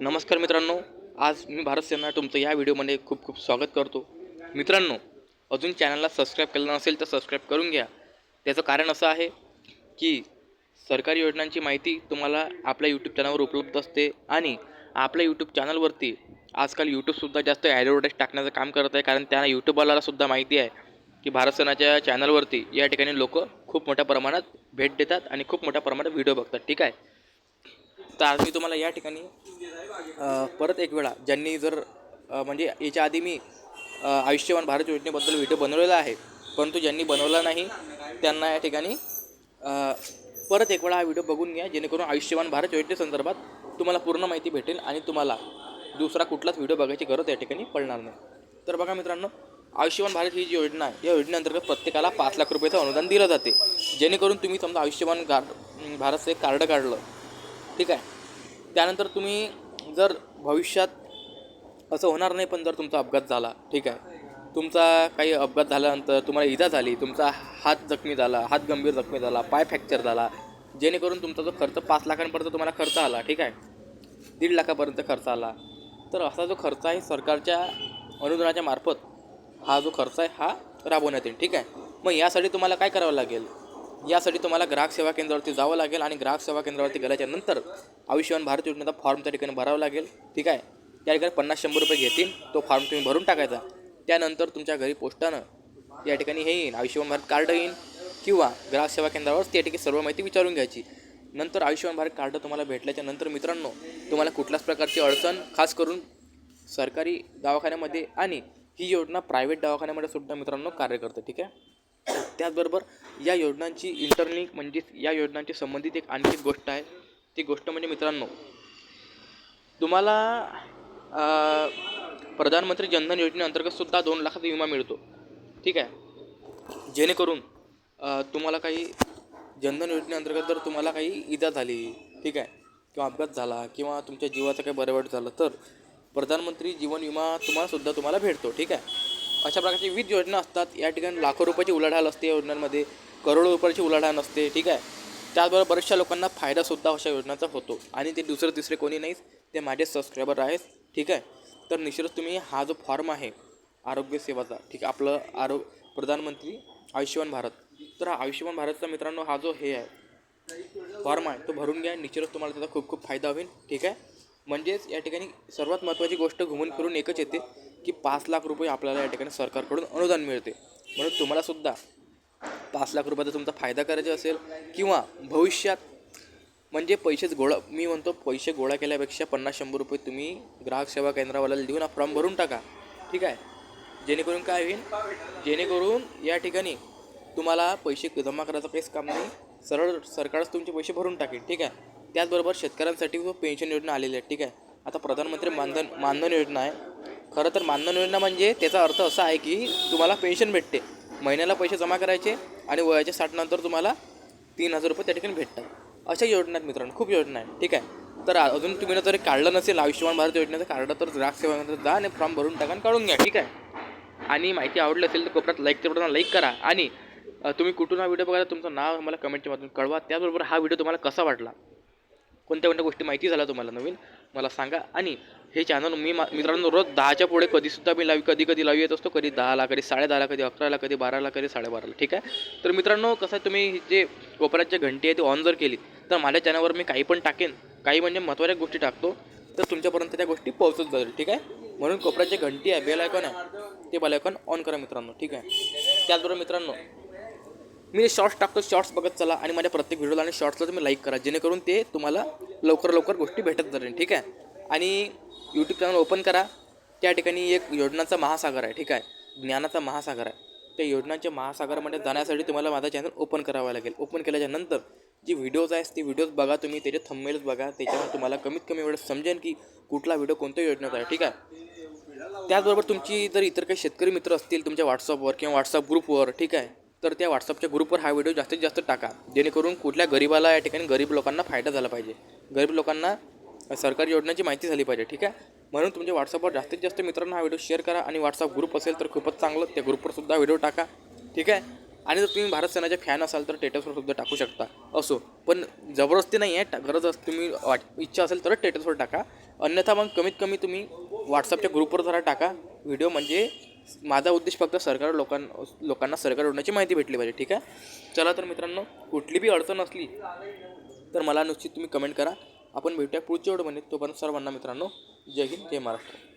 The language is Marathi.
नमस्कार मित्रांनो आज मी भारत सेना तुमचं या व्हिडिओमध्ये खूप खूप स्वागत करतो. मित्रांनो अजून चॅनलला सबस्क्राईब केलं नसेल तर सबस्क्राईब करून घ्या. त्याचं कारण असं आहे की सरकारी योजनांची माहिती तुम्हाला आपल्या यूट्यूब चॅनलवर उपलब्ध असते आणि आपल्या यूट्यूब चॅनलवरती आजकाल यूट्यूबसुद्धा जास्त ॲडव्हर्टाईज टाकण्याचं काम करत आहे कारण त्यांना यूट्यूबवाल्याला सुद्धा माहिती आहे की भारत सेनाच्या चॅनलवरती या ठिकाणी लोक खूप मोठ्या प्रमाणात भेट देतात आणि खूप मोठ्या प्रमाणात व्हिडिओ बघतात. ठीक आहे? तर आज मी तुम्हाला या ठिकाणी परत एक वेळा ज्यांनी जर म्हणजे याच्या आधी मी आयुष्यमान भारत योजनेबद्दल व्हिडिओ बनवलेला आहे परंतु ज्यांनी बनवला नाही त्यांना या ठिकाणी परत एक वेळा हा व्हिडिओ बघून घ्या जेणेकरून आयुष्यमान भारत योजनेसंदर्भात तुम्हाला पूर्ण माहिती भेटेल आणि तुम्हाला दुसरा कुठलाच व्हिडिओ बघायची गरज या ठिकाणी पडणार नाही. तर बघा मित्रांनो आयुष्यमान भारत ही जी योजना आहे या योजनेअंतर्गत प्रत्येकाला पाच लाख रुपयाचं अनुदान दिलं जाते. जेणेकरून तुम्ही समजा आयुष्यमान गार भारतचं एक कार्ड काढलं ठीक आहे. त्यानंतर तुम्ही जर भविष्यात असं होणार नाही पण जर तुमचा अपघात झाला ठीक आहे. तुमचा काही अपघात झाल्यानंतर तुम्हाला इजा झाली तुमचा हात जखमी झाला हात गंभीर जखमी झाला पाय फ्रॅक्चर झाला जेणेकरून तुमचा जो खर्च पाच लाखांपर्यंत तुम्हाला खर्च आला ठीक आहे. दीड लाखापर्यंत खर्च आला. तर असा जो खर्च आहे सरकारच्या अनुदानाच्या मार्फत हा जो खर्च आहे हा राबवण्यात येईल ठीक आहे. मग यासाठी तुम्हाला काय करावं लागेल? यासाठी तुम्हाला ग्राहक सेवा केंद्रावरती जावं लागेल आणि ग्राहक सेवा केंद्रावरती गेल्याच्यानंतर आयुष्यमान भारत योजनेचा फॉर्म त्या ठिकाणी भरावा लागेल. ठीक आहे? त्या ठिकाणी पन्नास शंभर रुपये घेतील. तो फॉर्म तुम्ही भरून टाकायचा. त्यानंतर तुमच्या घरी पोस्टानं या ठिकाणी हे येईन आयुष्यमान भारत कार्ड येईन किंवा ग्राहक सेवा केंद्रावर त्या ठिकाणी सर्व माहिती विचारून घ्यायची. नंतर आयुष्यमान भारत कार्ड तुम्हाला भेटल्याच्या नंतर मित्रांनो तुम्हाला कुठल्याच प्रकारची अडचण खास करून सरकारी दवाखान्यामध्ये आणि ही योजना प्रायव्हेट दवाखान्यामध्ये सुद्धा मित्रांनो कार्य करते. ठीक आहे? त्याचबरोबर या योजनांची इंटरलिंक म्हणजेच या योजनांची संबंधित एक आणखी गोष्ट आहे. ती गोष्ट म्हणजे मित्रांनो तुम्हाला प्रधानमंत्री जनधन योजनेअंतर्गत सुद्धा दोन लाखाचा विमा मिळतो. ठीक आहे? जेणेकरून तुम्हाला काही जनधन योजनेअंतर्गत जर तुम्हाला काही इजा झाली ठीक आहे? किंवा अपघात झाला किंवा तुमच्या जीवाचं काही बरं झालं तर प्रधानमंत्री जीवन विमा तुम्हाला सुद्धा तुम्हाला भेटतो ठीक आहे? अशा प्रकारची विविध योजना असतात. या ठिकाणी लाखो रुपयाची उलाढाल असते या योजनांमध्ये. करोडो रुपयाची उलाढाल नसते ठीक आहे? त्याचबरोबर बऱ्याचशा लोकांना फायदासुद्धा अशा योजनाचा होतो आणि ते दुसरे तिसरे कोणी नाहीच ते माझे सबस्क्रायबर आहेत ठीक आहे? तर निश्चितच तुम्ही हा जो फॉर्म आहे आरोग्य सेवाचा ठीक आहे? आपलं आरो प्रधानमंत्री आयुष्यमान भारत. तर हा आयुष्यमान भारतचा मित्रांनो हा जो हे आहे फॉर्म आहे तो भरून घ्या निश्चितच तुम्हाला त्याचा खूप खूप फायदा होईल ठीक आहे? म्हणजेच या ठिकाणी सर्वात महत्त्वाची गोष्ट घुमून फिरून एकच येते की पाच लाख रुपये आपल्याला या ठिकाणी सरकारकडून अनुदान मिळते. म्हणून तुम्हालासुद्धा पाच लाख रुपयाचा तुमचा फायदा करायचा असेल किंवा भविष्यात म्हणजे पैसेच गोळा मी म्हणतो पैसे गोळा केल्यापेक्षा पन्नास शंभर रुपये तुम्ही ग्राहक सेवा केंद्रावाल्याला देऊन हा फॉर्म भरून टाका. ठीक आहे? जेणेकरून काय होईल? जेणेकरून या ठिकाणी तुम्हाला पैसे जमा करायचं काहीच काम नाही. सरळ सरकारच तुमचे पैसे भरून टाकेल. ठीक आहे? त्याचबरोबर शेतकऱ्यांसाठी व पेन्शन योजना आलेली आहे. ठीक आहे? आता प्रधानमंत्री मानधन मानधन योजना आहे. खरं तर मानधन योजना म्हणजे त्याचा अर्थ असा आहे की तुम्हाला पेन्शन भेटते. महिन्याला पैसे जमा करायचे आणि वयाच्या साठनंतर तुम्हाला तीन हजार रुपये त्या ठिकाणी भेटतात. अशा योजना आहेत मित्रांनो खूप योजना आहेत ठीक आहे? तर अजून तुम्ही ना जरी काढलं नसेल आयुष्यमान भारत योजनेचं काढलं तर ग्राहक सेवा जा आणि फॉर्म भरून टाका आणि काढून घ्या ठीक आहे? आणि माहिती आवडली असेल तर कोपऱ्यात लाईक बटन लाईक करा. आणि तुम्ही कुठून हा व्हिडिओ बघायला तुमचं नाव मला कमेंटच्या माध्यमातून कळवा. त्याचबरोबर हा व्हिडिओ तुम्हाला कसा वाटला? कोणत्या कोणत्या गोष्टी माहिती झाल्या तुम्हाला नवीन? मला सांगा. आणि हे चॅनल मी मा- मित्रांनो रोज दहाच्या पुढे कधीसुद्धा मी लावी कधी कधी लावी येत असतो. कधी दहाला कधी साडेदहाला कधी अकराला कधी बाराला कधी साडेबाराला ठीक आहे? तर मित्रांनो कसं आहे तुम्ही जे कोपऱ्याची घंटी आहे ती ऑन जर केली तर माझ्या चॅनलवर मी काही पण टाकेन. काही म्हणजे महत्त्वाच्या गोष्टी टाकतो तर तुमच्यापर्यंत त्या गोष्टी पोहोचत जाईल. ठीक आहे? म्हणून कोपऱ्याची घंटी आहे बेल आयकॉन आहे ते बेल आयकॉन ऑन करा मित्रांनो. ठीक आहे? त्याचबरोबर मित्रांनो मी शॉर्ट्स टाकतो शॉर्ट्स बघत चला आणि माझ्या प्रत्येक व्हिडिओला आणि शॉर्ट्सला तुम्ही लाईक करा जेणेकरून ते तुम्हाला लवकर लवकर गोष्टी भेटत जातील ठीक आहे? आणि यूट्यूब चॅनल ओपन करा. त्या ठिकाणी एक योजनाचा महासागर आहे ठीक आहे? ज्ञानाचा महासागर आहे. त्या योजनांच्या महासागरामध्ये जाण्यासाठी तुम्हाला माझा चॅनल ओपन करावा लागेल. ओपन केल्याच्यानंतर जी व्हिडिओज आहेत ते व्हिडिओज बघा तुम्ही त्याचे थंबनेल्स बघा. त्याच्यावर तुम्हाला कमीत कमी वेळेस समजेल की कुठला व्हिडिओ कोणत्या योजनेचा आहे ठीक आहे? त्याचबरोबर तुमची जर इतर काही शेतकरी मित्र असतील तुमच्या व्हॉट्सअपवर किंवा व्हॉट्सअप ग्रुपवर ठीक आहे? तर त्या व्हॉट्सअपच्या ग्रुपवर हा व्हिडिओ जास्तीत जास्त टाका. जेणेकरून कुठल्या गरीबाला या ठिकाणी गरीब लोकांना फायदा झाला पाहिजे. गरीब लोकांना सरकारी योजनांची माहिती झाली पाहिजे ठीक आहे? म्हणून तुमच्या व्हॉट्सअपवर जास्तीत जास्त मित्रांना हा व्हिडिओ शेअर करा आणि व्हॉट्सअप ग्रुप असेल तर खूपच चांगलं त्या ग्रुपवर सुद्धा व्हिडिओ टाका ठीक आहे? आणि जर तुम्ही भारत सेनाचे फॅन असाल तर टेटसवर सुद्धा टाकू शकता. असो पण जबरदस्ती नाही आहे गरज अस तुम्ही वाट इच्छा असेल तरच टेटसवर टाका. अन्यथा मग कमीत कमी तुम्ही व्हॉट्सअपच्या ग्रुपवर जरा टाका. व्हिडिओ म्हणजे माझा उद्देश फक्त सरकार लोकां लोकांना सरकार उडण्याची माहिती भेटली पाहिजे ठीक आहे? चला तर मित्रांनो कुठली बी अडचण असली तर मला निश्चित तुम्ही कमेंट करा. आपण भेटूया पुढच्या वेळमध्ये तोपर्यंत सर्वांना मित्रांनो जय हिंद जय महाराष्ट्र.